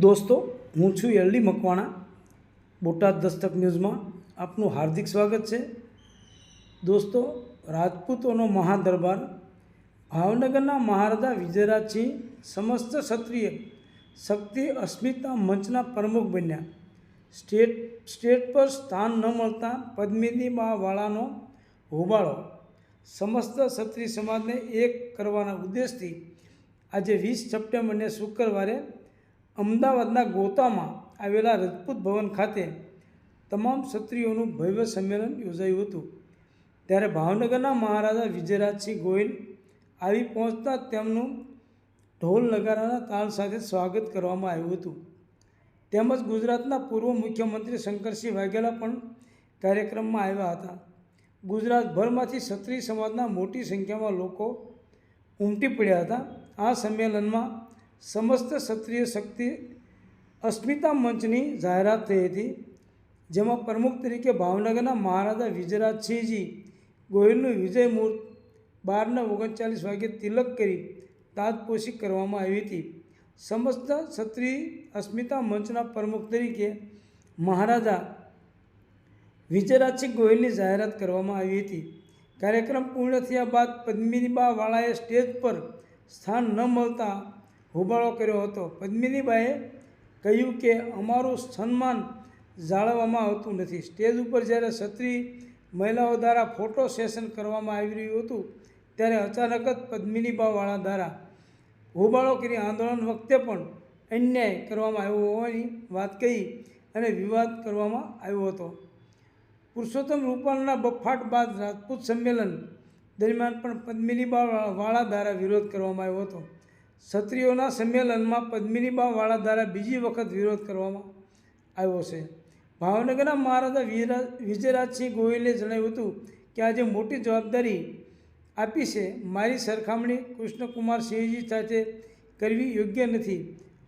દોસ્તો, હું છું એલડી મકવાણા, બોટાદ દસ્તક ન્યૂઝમાં આપનું હાર્દિક સ્વાગત છે. દોસ્તો, રાજપૂતોનો મહાદરબાર, ભાવનગરના મહારાજા વિજયરાજસિંહ, સમસ્ત ક્ષત્રિય શક્તિ અસ્મિતા મંચના પ્રમુખ બન્યા. સ્ટેટ સ્ટેટ પર સ્થાન ન મળતા પદ્મિની માવાળાનો હોબાળો. સમસ્ત ક્ષત્રિય સમાજને એક કરવાના ઉદ્દેશથી આજે વીસ સપ્ટેમ્બરને શુક્રવારે અમદાવાદના ગોતામાં આવેલા રજપૂત ભવન ખાતે તમામ ક્ષત્રિયોનું ભવ્ય સંમેલન યોજાયું હતું. ત્યારે ભાવનગરના મહારાજા વિજયરાજસિંહ ગોયલ આવી પહોંચતા તેમનું ઢોલ નગારાના તાલ સાથે સ્વાગત કરવામાં આવ્યું હતું. તેમજ ગુજરાતના પૂર્વ મુખ્યમંત્રી શંકરસિંહ વાઘેલા પણ કાર્યક્રમમાં આવ્યા હતા. ગુજરાતભરમાંથી ક્ષત્રિય સમાજના મોટી સંખ્યામાં લોકો ઉમટી પડ્યા હતા. આ સંમેલનમાં સમસ્ત ક્ષત્રિય શક્તિ અસ્મિતા મંચની જાહેરાત થઈ હતી, જેમાં પ્રમુખ તરીકે ભાવનગરના મહારાજા વિજયરાજસિંહજી ગોહિલનું વિજય મુહૂર્ત બારના ઓગણચાલીસ વાગે તિલક કરી તાજપોશી કરવામાં આવી હતી. સમસ્ત ક્ષત્રિય અસ્મિતા મંચના પ્રમુખ તરીકે મહારાજા વિજયરાજસિંહ ગોહિલની જાહેરાત કરવામાં આવી હતી. કાર્યક્રમ પૂર્ણ થયા બાદ પદ્મિનીબાવાળાએ સ્ટેજ પર સ્થાન ન મળતા હોબાળો કર્યો હતો. પદ્મિનીબાએ કહ્યું કે અમારું સન્માન જાળવવામાં આવતું નથી. સ્ટેજ ઉપર જ્યારે સત્રી મહિલાઓ દ્વારા ફોટો સેશન કરવામાં આવી રહ્યું હતું, ત્યારે અચાનક જ પદ્મિનીબાવાળા દ્વારા હોબાળો કરી આંદોલન વખતે પણ અન્યાય કરવામાં આવ્યો હોવાની વાત કહી અને વિવાદ કરવામાં આવ્યો હતો. પુરુષોત્તમ રૂપાલના બફાટ બાદ રાજપૂત સંમેલન દરમિયાન પણ પદ્મિનીબા વાળા દ્વારા વિરોધ કરવામાં આવ્યો હતો. ક્ષત્રિયોના સંમેલનમાં પદ્મિનીબા વાળા દ્વારા બીજી વખત વિરોધ કરવામાં આવ્યો છે. ભાવનગરના મહારાજા વિજયરાજસિંહ ગોહિલે જણાવ્યું હતું કે આજે મોટી જવાબદારી આપી છે. મારી સરખામણી કૃષ્ણકુમાર સિંહજી સાથે કરવી યોગ્ય નથી.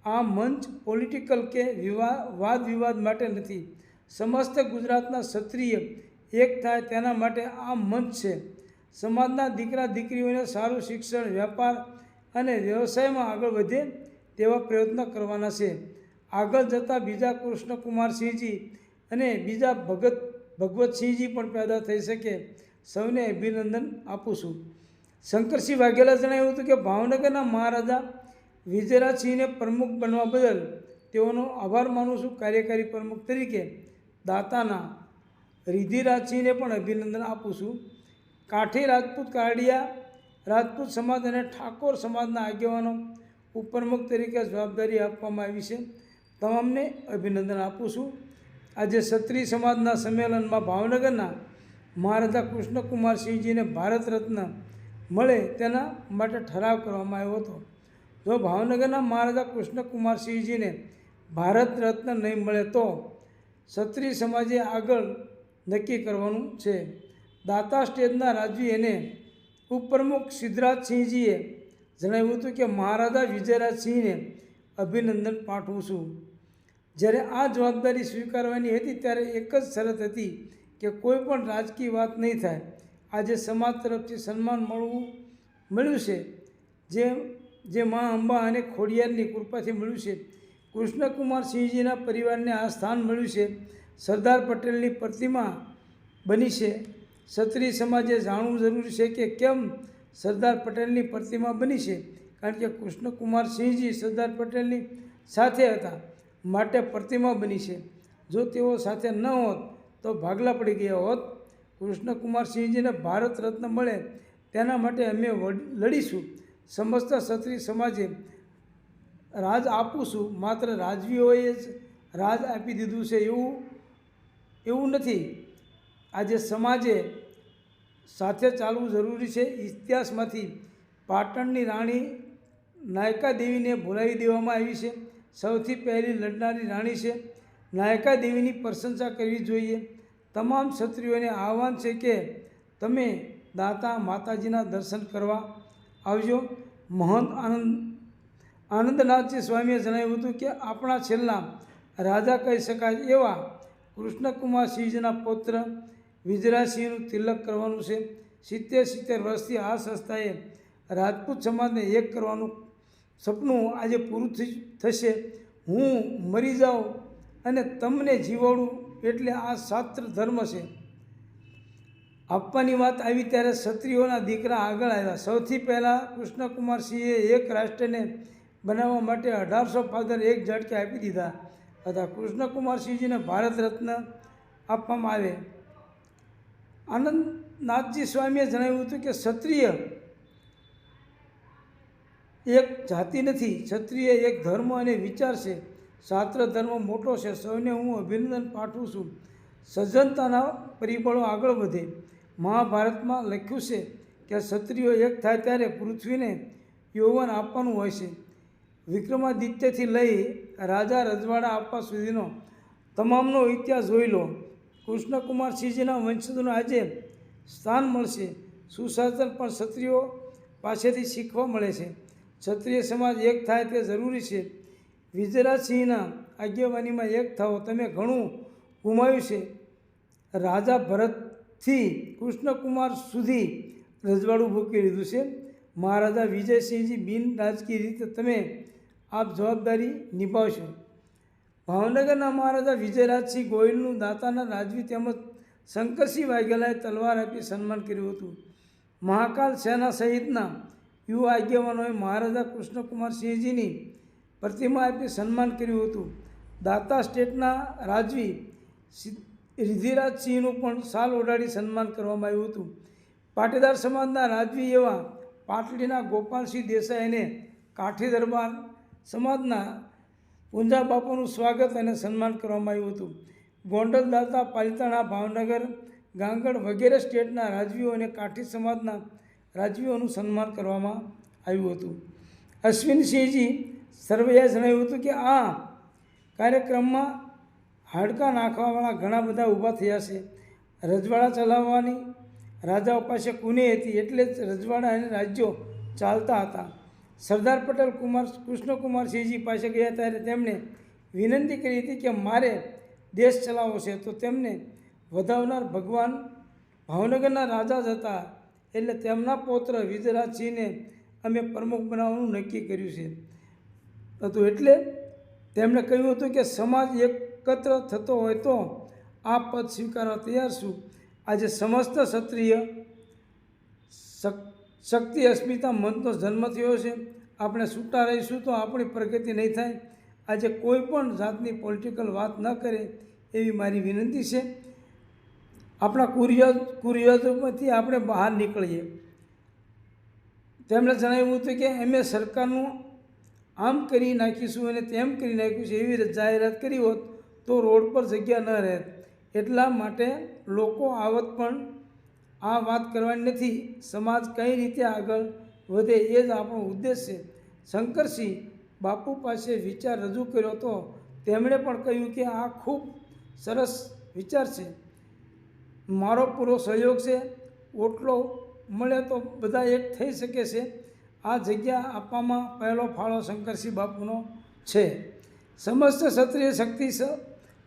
આ મંચ પોલિટિકલ કે વિવા વાદ વિવાદ માટે નથી. સમસ્ત ગુજરાતના ક્ષત્રિય એક થાય તેના માટે આ મંચ છે. સમાજના દીકરા દીકરીઓને સારું શિક્ષણ, વ્યાપાર અને વ્યવસાયમાં આગળ વધે તેવા પ્રયત્ન કરવાના છે. આગળ જતાં બીજા કૃષ્ણકુમારસિંહજી અને બીજા ભગત ભગવતસિંહજી પણ પેદા થઈ શકે. સૌને અભિનંદન આપું છું. શંકરસિંહ વાઘેલા જણાવ્યું હતું કે ભાવનગરના મહારાજા વિજયરાજસિંહને પ્રમુખ બનવા બદલ તેઓનો આભાર માનું છું. કાર્યકારી પ્રમુખ તરીકે દાતાના રિધિરાજસિંહને પણ અભિનંદન આપું છું. કાઠી રાજપૂત કારડિયા રાજપૂત સમાજ અને ઠાકોર સમાજના આગેવાનો ઉપપ્રમુખ તરીકે જવાબદારી આપવામાં આવી છે. તમામને અભિનંદન આપું છું. આજે ક્ષત્રિય સમાજના સંમેલનમાં ભાવનગરના મહારાજા કૃષ્ણકુમારસિંહજીને ભારત રત્ન મળે તેના માટે ઠરાવ કરવામાં આવ્યો હતો. જો ભાવનગરના મહારાજા કૃષ્ણકુમારસિંહજીને ભારત રત્ન નહીં મળે તો ક્ષત્રિય સમાજે આગળ નક્કી કરવાનું છે. દાતા સ્ટેજના રાજવી એને ઉપપ્રમુખ સિદ્ધરાજસિંહજીએ જણાવ્યું હતું કે મહારાજા વિજયરાજસિંહને અભિનંદન પાઠવું છું. જ્યારે આ જવાબદારી સ્વીકારવાની હતી ત્યારે એક જ શરત હતી કે કોઈ પણ રાજકીય વાત નહીં થાય. આજે સમાજ તરફથી સન્માન મળવું મળ્યું છે. જે જે મા અંબા અને ખોડિયારની કૃપાથી મળ્યું છે. કૃષ્ણકુમારસિંહજીના પરિવારને આ સ્થાન મળ્યું છે. સરદાર પટેલની પ્રતિમા બની છે. ક્ષત્રિય સમાજે જાણવું જરૂરી છે કે કેમ સરદાર પટેલની પ્રતિમા બની છે? કારણ કે કૃષ્ણકુમાર સિંહજી સરદાર પટેલની સાથે હતા, માટે પ્રતિમા બની છે. જો તેઓ સાથે ન હોત, તો ભાગલા પડી ગયા હોત. કૃષ્ણકુમાર સિંહજીને ભારત રત્ન મળે, તેના માટે અમે લડીશું. સમસ્ત ક્ષત્રિય સમાજે રાજ આપું છું માત્ર રાજવીઓએ જ રાજ આપી દીધું છે એવું એવું નથી. આજે સમાજે સાથે ચાલવું જરૂરી છે. ઇતિહાસમાંથી પાટણની રાણી નાયકા દેવીને ભૂલાવી દેવામાં આવી છે. સૌથી પહેલી લડનારી રાણી છે. નાયકા દેવીની પ્રશંસા કરવી જોઈએ. તમામ ક્ષત્રિયોને આહવાન છે કે તમે દાતા માતાજીના દર્શન કરવા આવજો. મહંત આનંદ, આનંદનાથજી સ્વામીએ જણાવ્યું હતું કે આપણા છેલ્લા રાજા કહી શકાય એવા કૃષ્ણકુમાર સિંહજીના પુત્ર વિજરાસિંહનું તિલક કરવાનું છે. સિત્તેર સિત્તેર વર્ષથી આ સંસ્થાએ રાજપૂત સમાજને એક કરવાનું સપનું આજે પૂરું થશે. હું મરી જાઉં અને તમને જીવાડું એટલે આ શાસ્ત્ર ધર્મ છે. આપવાની વાત આવી ત્યારે ક્ષત્રિયોના દીકરા આગળ આવ્યા. સૌથી પહેલાં કૃષ્ણકુમારસિંહે એક રાષ્ટ્રને બનાવવા માટે અઢારસો ફાધર એક ઝટકે આપી દીધા હતા. કૃષ્ણકુમારસિંહજીને ભારત રત્ન આપવામાં આવે. આનંદનાથજી સ્વામીએ જણાવ્યું હતું કે ક્ષત્રિય એક જાતિ નથી, ક્ષત્રિય એક ધર્મ અને વિચાર છે. શાસ્ત્ર ધર્મ મોટો છે. સૌને હું અભિનંદન પાઠવું છું. સજ્જનતાના પરિબળો આગળ વધે. મહાભારતમાં લખ્યું છે કે ક્ષત્રિયો એક થાય ત્યારે પૃથ્વીને યૌવન આપવાનું હોય છે. વિક્રમાદિત્યથી લઈ રાજા રજવાડા આપવા સુધીનો તમામનો ઇતિહાસ જોઈ લો. કૃષ્ણકુમાર સિંહજીના વંશજોને આજે સ્થાન મળશે. સુશાસન પણ ક્ષત્રિયો પાસેથી શીખવા મળે છે. ક્ષત્રિય સમાજ એક થાય તે જરૂરી છે. વિજરાજસિંહના આગેવાનીમાં એક થાઓ, તમે ઘણું ગુમાવ્યું છે. રાજા ભરતથી કૃષ્ણકુમાર સુધી રજવાડું ભૂકી લીધું છે. મહારાજા વિજયસિંહજી બિન રાજકીય રીતે તમે આપ જવાબદારી નિભાવશો. ભાવનગરના મહારાજા વિજયરાજસિંહ ગોયલનું દાતાના રાજવી તેમજ શંકરસિંહ વાઘેલાએ તલવાર આપી સન્માન કર્યું હતું. મહાકાલ સેના સહિતના યુવા આગેવાનોએ મહારાજા કૃષ્ણકુમારસિંહજીની પ્રતિમા આપી સન્માન કર્યું હતું. દાતા સ્ટેટના રાજવી રિધિરાજસિંહનું પણ શાલ ઓઢાડી સન્માન કરવામાં આવ્યું હતું. પાટીદાર સમાજના રાજવી એવા પાટલીના ગોપાલસિંહ દેસાઈને કાઠી દરબાર સમાજના પૂંજા બાપુનું સ્વાગત અને સન્માન કરવામાં આવ્યું હતું. ગોંડલ દાતા પાલિતાણા, ભાવનગર, ગાંગડ વગેરે સ્ટેટના રાજવીઓ અને કાઠી સમાજના રાજવીઓનું સન્માન કરવામાં આવ્યું હતું. અશ્વિનસિંહજી સર્વેએ જણાવ્યું હતું કે, આ કાર્યક્રમમાં હાડકાં નાખવાવાળા ઘણા બધા ઊભા થયા છે. રજવાડા ચલાવવાની રાજાઓ પાસે કુની હતી એટલે જ રજવાડા અને રાજ્યો ચાલતા હતા. સરદાર પટેલ કુમાર કૃષ્ણકુમારસિંહજી પાસે ગયા ત્યારે તેમણે વિનંતી કરી હતી કે મારે દેશ ચલાવવો છે. તો તેમને વધાવનાર ભગવાન ભાવનગરના રાજા જ હતા. એટલે તેમના પૌત્ર વિજયરાજસિંહને અમે પ્રમુખ બનાવવાનું નક્કી કર્યું છે. હતું એટલે તેમણે કહ્યું હતું કે સમાજ એકત્ર થતો હોય તો આ પદ સ્વીકારવા તૈયાર છું. આજે સમસ્ત ક્ષત્રિય શક- શક્તિ અસ્મિતા મંચનો જન્મ થયો છે. આપણે છૂટા રહીશું તો આપણી પ્રગતિ નહીં થાય. આજે કોઈ પણ જાતની પોલિટિકલ વાત ન કરે એવી મારી વિનંતી છે. આપણા કુરિયત કુરિયતોમાંથી આપણે બહાર નીકળીએ. તેમણે જણાવ્યું હતું કે એમએ સરકારનું આમ કરી નાખીશું અને તેમ કરી નાખ્યું છે એવી જાહેરાત કરી હોત તો રોડ પર જગ્યા ન રહેત. એટલા માટે લોકો આવત પણ આ વાત કરવાની નથી. સમાજ કઈ રીતે આગળ વધે એ જ આપણો ઉદ્દેશ છે. શંકરસિંહ બાપુ પાસે વિચાર રજૂ કર્યો તો તેમણે પણ કહ્યું કે આ ખૂબ સરસ વિચાર છે. મારો પૂરો સહયોગ છે. ઓટલો મળે તો બધા એક થઈ શકે છે. આ જગ્યા આપવામાં પહેલો ફાળો શંકરસિંહ બાપુનો છે. સમસ્ત ક્ષત્રિય શક્તિ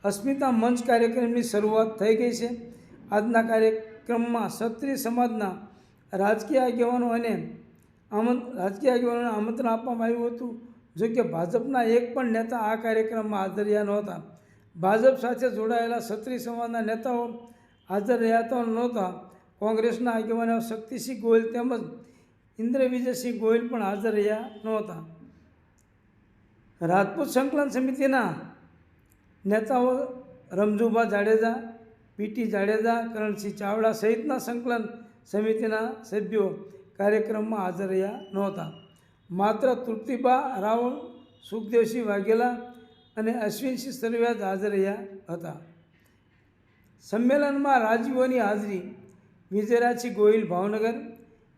અસ્મિતા મંચ કાર્યક્રમની શરૂઆત થઈ ગઈ છે. આજના કાર્યક્રમમાં ક્ષત્રિય સમાજના રાજકીય આગેવાનો અને રાજકીય આગેવાનોને આમંત્રણ આપવામાં આવ્યું હતું. જો કે ભાજપના એક પણ નેતા આ કાર્યક્રમમાં હાજર રહ્યા નહોતા. ભાજપ સાથે જોડાયેલા ક્ષત્રિય સમાજના નેતાઓ હાજર રહ્યા તો નહોતા. કોંગ્રેસના આગેવાનો શક્તિસિંહ ગોયલ તેમજ ઇન્દ્ર વિજયસિંહ ગોયલ પણ હાજર રહ્યા નહોતા. રાજપૂત સંકલન સમિતિના નેતાઓ રમજુભા જાડેજા પીટી જાડેજા, કરણસિંહ ચાવડા સહિતના સંકલન સમિતિના સભ્યો કાર્યક્રમમાં હાજર રહ્યા નહોતા. માત્ર તૃપ્તિબા રાવલ સુખદેવસિંહ વાઘેલા અને અશ્વિનસિંહ સરવ્યાજ હાજર રહ્યા હતા. સંમેલનમાં રાજીવોની હાજરી, વિજયરાજસિંહ ગોહિલ ભાવનગર,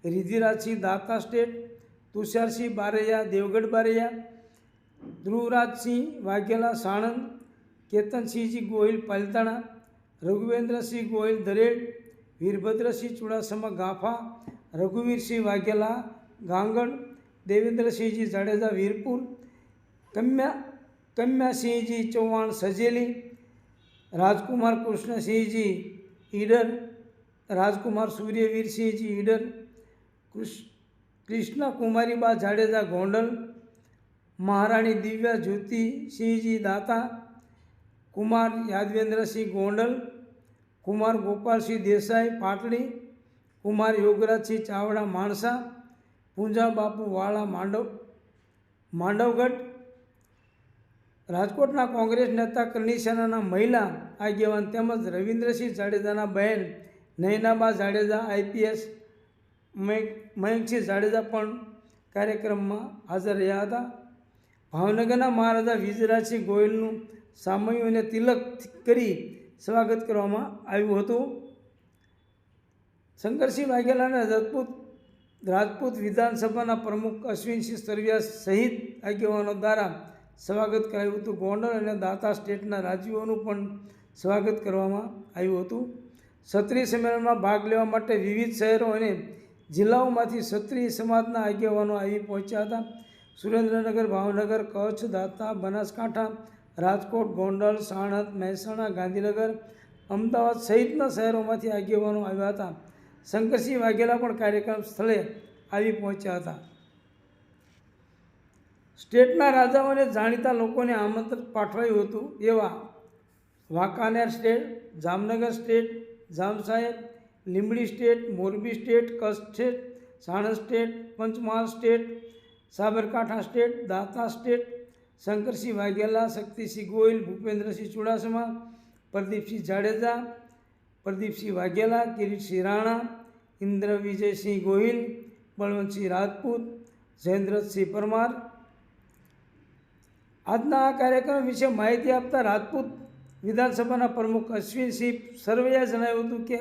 રિધિરાજસિંહ દાતા સ્ટેટ, તુષારસિંહ બારૈયા, દેવગઢ બારૈયા, ધ્રુવરાજસિંહ વાઘેલા સાણંદ, કેતનસિંહજી ગોહિલ પાલિતાણા રઘુવેન્દ્રસિંહ ગોહિલ દરેડ વીરભદ્રસિંહ ચુડાસમા ગાફા રઘુવીરસિંહ વાઘેલા ગાંગડ દેવેન્દ્રસિંહજી જાડેજા વીરપુર કમ્યા કમ્યાસિંહજી ચૌહાણ સજેલી રાજકુમાર કૃષ્ણસિંહજી ઈડર રાજકુમાર સૂર્યવીરસિંહજી ઈડર કૃષ કૃષ્ણ કુમારીબા જાડેજા ગોંડલ મહારાણી દિવ્યા જ્યોતિસિંહજી દાતા કુમાર યાદવેન્દ્રસિંહ ગોંડલ કુમાર ગોપાલસિંહ દેસાઈ પાટડી કુમાર યોગરાજસિંહ ચાવડા, માણસા, પૂંજા બાપુ વાળા, માંડવ, માંડવગઢ, રાજકોટના કોંગ્રેસ નેતા કરણી સેનાના મહિલા આગેવાન તેમજ રવિન્દ્રસિંહ જાડેજાના બહેન નયનાબા જાડેજા, આઈપીએસ મયંક મયંકસિંહ જાડેજા પણ કાર્યક્રમમાં હાજર રહ્યા હતા. ભાવનગરના મહારાજા વિજયરાજસિંહ ગોયલનું સામયું અને તિલક કરી સ્વાગત કરવામાં આવ્યું હતું. શંકરસિંહ વાઘેલાના રાજપૂત રાજપૂત વિધાનસભાના પ્રમુખ અશ્વિનસિંહ સરવિયા સહિત આગેવાનો દ્વારા સ્વાગત કરાયું હતું. ગોંડલ અને દાતા સ્ટેટના રાજવીઓનું પણ સ્વાગત કરવામાં આવ્યું હતું. ક્ષત્રિય સંમેલનમાં ભાગ લેવા માટે વિવિધ શહેરો અને જિલ્લાઓમાંથી ક્ષત્રિય સમાજના આગેવાનો આવી પહોંચ્યા હતા. સુરેન્દ્રનગર, ભાવનગર, કચ્છ, દાતા, બનાસકાંઠા રાજકોટ, ગોંડલ, સાણંદ, મહેસાણા, ગાંધીનગર, અમદાવાદ સહિતના શહેરોમાંથી આગેવાનો આવ્યા હતા. શંકરસિંહ વાઘેલા પણ કાર્યક્રમ સ્થળે આવી પહોંચ્યા હતા. સ્ટેટના રાજાઓને જાણીતા લોકોને આમંત્રણ પાઠવાયું હતું એવા Wankaner state, Jamnagar state, Jamsaheb, Limbdi state, Morbi state, Kutch state, Sanand state, Panchmahal state, Sabarkantha state, Data state Shankersinh Vaghela, Shaktisinh Goyal Bhupendrasinh Chudasama, Pradipsinh Jadeja, Pradipsinh Vaghela, Kiritsinh Rana Indra Vijaysinh Gohil, Balvantsinh Rajput, Jayendrasinh Parmar. આજના આ કાર્યક્રમ વિશે માહિતી આપતા રાજપૂત વિધાનસભાના પ્રમુખ અશ્વિનસિંહ સરવૈયા જણાવ્યું હતું કે,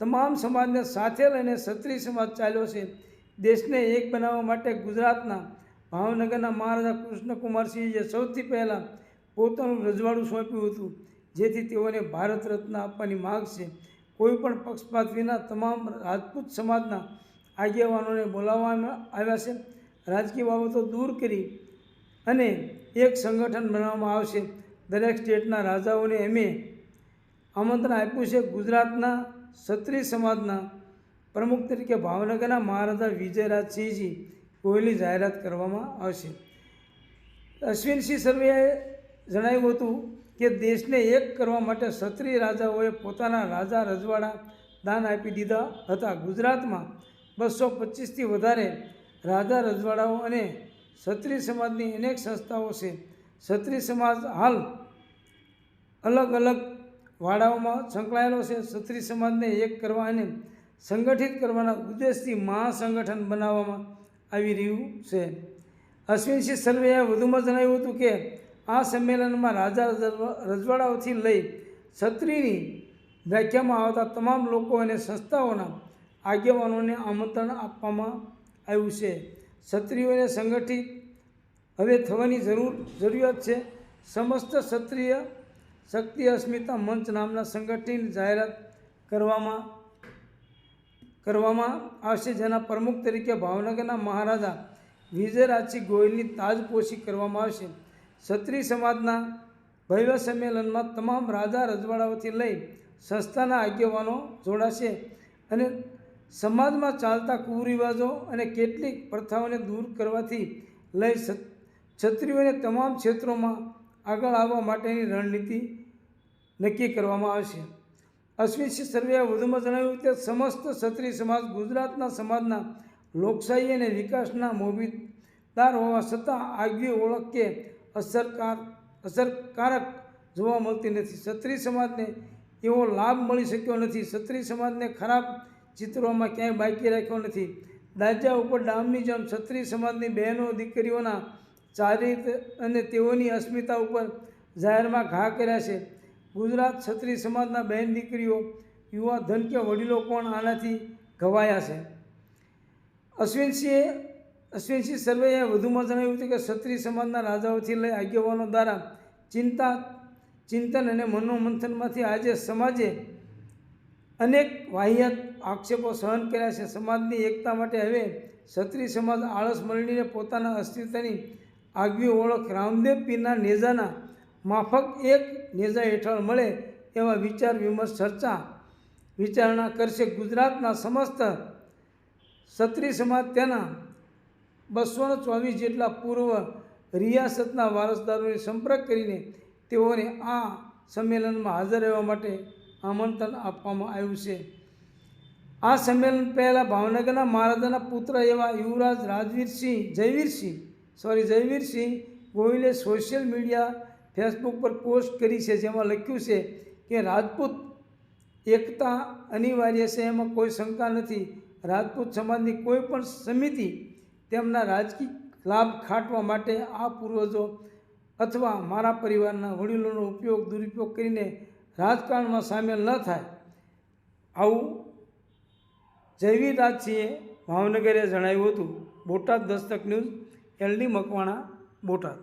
તમામ સમાજને સાથે લઈને ક્ષત્રિય સમાજ ચાલ્યો છે. દેશને એક બનાવવા માટે ગુજરાતના ભાવનગરના મહારાજા કૃષ્ણકુમારસિંહે સૌથી પહેલાં પોતાનું રજવાડું સોંપ્યું હતું, જેથી તેઓને ભારત રત્ન આપવાની માગ છે કોઈપણ પક્ષપાત વિના તમામ રાજપૂત સમાજના આગેવાનોને બોલાવવામાં આવ્યા છે. રાજકીય બાબતો દૂર કરી અને એક સંગઠન બનાવવામાં આવશે. દરેક સ્ટેટના રાજાઓને એમે આમંત્રણ આપ્યું છે. ગુજરાતના ક્ષત્રિય સમાજના પ્રમુખ તરીકે ભાવનગરના મહારાજા વિજયરાજસિંહજી કોહલી જાહેરાત કરવામાં આવશે. અશ્વિનસિંહ સર્વેએ જણાવ્યું હતું કે દેશને એક કરવા માટે ક્ષત્રિય રાજાઓએ પોતાના રાજા રજવાડા દાન આપી દીધા હતા. ગુજરાતમાં બસો પચીસથી વધારે રાજા રજવાડાઓ અને ક્ષત્રિય સમાજની અનેક સંસ્થાઓ છે. ક્ષત્રિય સમાજ હાલ અલગ અલગ વાડાઓમાં સંકળાયેલો છે. ક્ષત્રિય સમાજને એક કરવા અને સંગઠિત કરવાના ઉદ્દેશથી મહાસંગઠન બનાવવામાં આવી રહ્યું છે. અશ્વિનસિંહ સર્વેએ વધુમાં જણાવ્યું હતું કે, આ સંમેલનમાં રાજા રજવા- રજવાડાઓથી લઈ ક્ષત્રિયની વ્યાખ્યામાં આવતા તમામ લોકો અને સંસ્થાઓના આગેવાનોને આમંત્રણ આપવામાં આવ્યું છે. ક્ષત્રિયોને સંગઠિત હવે થવાની જરૂર, જરૂરિયાત છે. સમસ્ત ક્ષત્રિય શક્તિ અસ્મિતા મંચ નામના સંગઠનની જાહેરાત કરવામાં કરવામાં આવશે. જેના પ્રમુખ તરીકે ભાવનગરના મહારાજા વિજયરાજસિંહ ગોયલની તાજપોશી કરવામાં આવશે. ક્ષત્રિય સમાજના ભવ્ય સંમેલનમાં તમામ રાજા રજવાડાઓથી લઈ સંસ્થાના આગેવાનો જોડાશે અને સમાજમાં ચાલતા કુરિવાજો અને કેટલીક પ્રથાઓને દૂર કરવાથી લઈ ક્ષ- ક્ષત્રિયોને તમામ ક્ષેત્રોમાં આગળ આવવા માટેની રણનીતિ નક્કી કરવામાં આવશે. અશ્વિનસિંહ સર્વેએ વધુમાં જણાવ્યું કે સમસ્ત ક્ષત્રિય સમાજ ગુજરાતના સમાજના લોકશાહી અને વિકાસના મોભીદાર હોવા છતાં આગવી ઓળખ કે અસરકાર, અસરકારક જોવા મળતી નથી. ક્ષત્રિય સમાજને એવો લાભ મળી શક્યો નથી. ક્ષત્રિય સમાજને ખરાબ ચિત્રોમાં ક્યાંય બાકી રાખ્યો નથી. દાજા ઉપર ડામની જેમ ક્ષત્રિય સમાજની બહેનો, દીકરીઓના ચારિત્ર અને તેઓની અસ્મિતા ઉપર જાહેરમાં ઘા કર્યા છે. ગુજરાત ક્ષત્રિય સમાજના બહેન દીકરીઓ, યુવા ધન કે વડીલો પણ આનાથી ઘવાયા છે? અશ્વિનસિંહે, અશ્વિનસિંહ સર્વેએ વધુમાં જણાવ્યું હતું કે ક્ષત્રિય સમાજના રાજાઓથી લઈ આગેવાનો દ્વારા ચિંતા, ચિંતન અને મનોમંથનમાંથી આજે સમાજે અનેક વાહિયાત આક્ષેપો સહન કર્યા છે. સમાજની એકતા માટે હવે ક્ષત્રિય સમાજ આળસ મળીને પોતાના અસ્તિત્વની આગવી ઓળખ રામદેવ પીરના નેજાના માફક એક નેજા હેઠળ મળે એવા વિચાર વિમર્શ ચર્ચા વિચારણા કરશે ગુજરાતના સમસ્ત ક્ષત્રિય સમાજ તેના બસો ચોવીસ જેટલા પૂર્વ રિયાસતના વારસદારોને સંપર્ક કરીને તેઓને આ સંમેલનમાં હાજર રહેવા માટે આમંત્રણ આપવામાં આવ્યું છે. આ સંમેલન પહેલાં ભાવનગરના મહારાજાના પુત્ર એવા યુવરાજ રાજવીરસિંહ, જયવીરસિંહ સોરી જયવીરસિંહ ગોહિલે સોશિયલ મીડિયા ફેસબુક પર પોસ્ટ કરી છે, જેમાં લખ્યું છે કે રાજપૂત એકતા અનિવાર્ય છે, એમાં કોઈ શંકા નથી. રાજપૂત સમાજની કોઈ પણ સમિતિ તેમના રાજકીય લાભ ખાટવા માટે આ પૂર્વજો અથવા મારા પરિવારના વડીલોનો ઉપયોગ, દુરુપયોગ કરીને રાજકારણમાં સામેલ ન થાય. આવું જયવીર રાજસિંહે ભાવનગરે જણાવ્યું હતું. Botad Dastak news, LD Makwana, Botad.